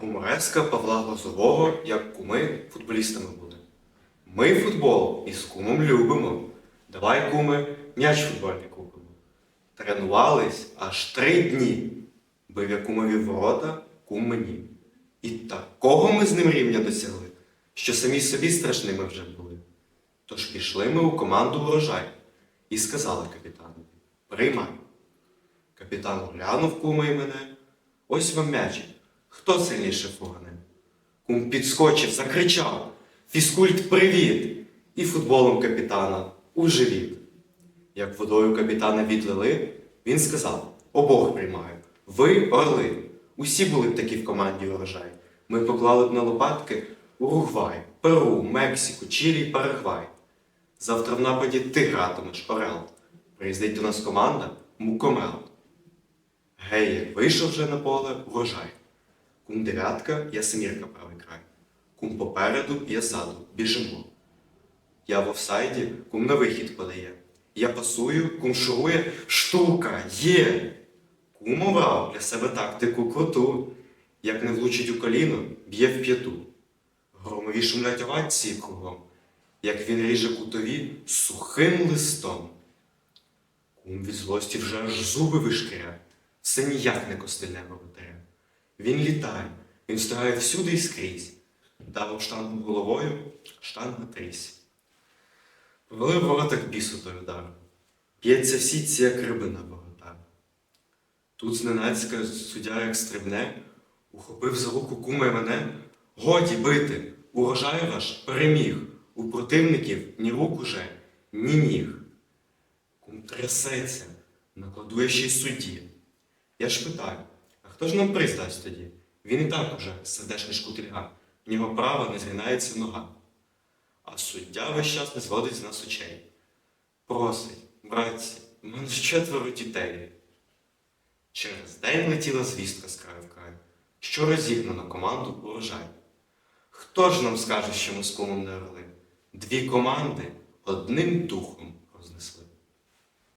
Гумореска Павла Глазового, як куми футболістами були. Ми футбол із кумом любимо. Давай, куми, м'яч футбольний купимо. Тренувались аж три дні. Бив я кумові ворота, кум мені. І такого ми з ним рівня досягли, що самі собі страшними вже були. Тож пішли ми у команду врожай і сказали капітанові: Приймай. Капітан глянув кума і мене. Ось вам м'ячик. Хто сильніше фугане? Кум підскочив, закричав. Фізкульт привіт! І футболом капітана у живіт. Як водою капітана відлили, він сказав: обох приймаю. Ви орли. Усі були б такі в команді урожай. Ми поклали б на лопатки Уругвай, Перу, Мексику, Чилі Парагвай. Завтра в нападі ти гратимеш, Орел. Приїздить до нас команда Мукомел. Гей, вийшов вже на поле врожай. Кум дев'ятка, я семірка правий край. Кум попереду, я ззаду, біжимо. Я в офсайді, кум на вихід подає. Я пасую, кум шурує, штука, є. Кум обрав для себе тактику круту. Як не влучить у коліно, б'є в п'яту. Громові шумлять овації кругом, як він ріже кутові сухим листом. Кум від злості вже аж зуби вишкіряє, все ніяк не костильне воротаря. Він літає, він встигає всюди і скрізь. Дав штангу головою, штанга трісь. Повели в воротах бісу той удар. П'ється в сітці, як рибина воротар. Тут зненацька суддя як стрибне, ухопив за руку кума й мене. Годі бити, урожай ваш переміг. У противників ні рук уже, ні ніг. Кум трясеться, накладує ще й судді. Я ж питаю, хто ж нам приз тоді? Він і так уже сердешний шкутильга, в нього права не згинається нога. А суддя весь час не зводить з нас очей. Просить, братці, у мене четверо дітей. Через день летіла звістка з краю в край, що розігнано команду урожай. Хто ж нам скаже, що ми з кумом не орли? Дві команди одним духом рознесли.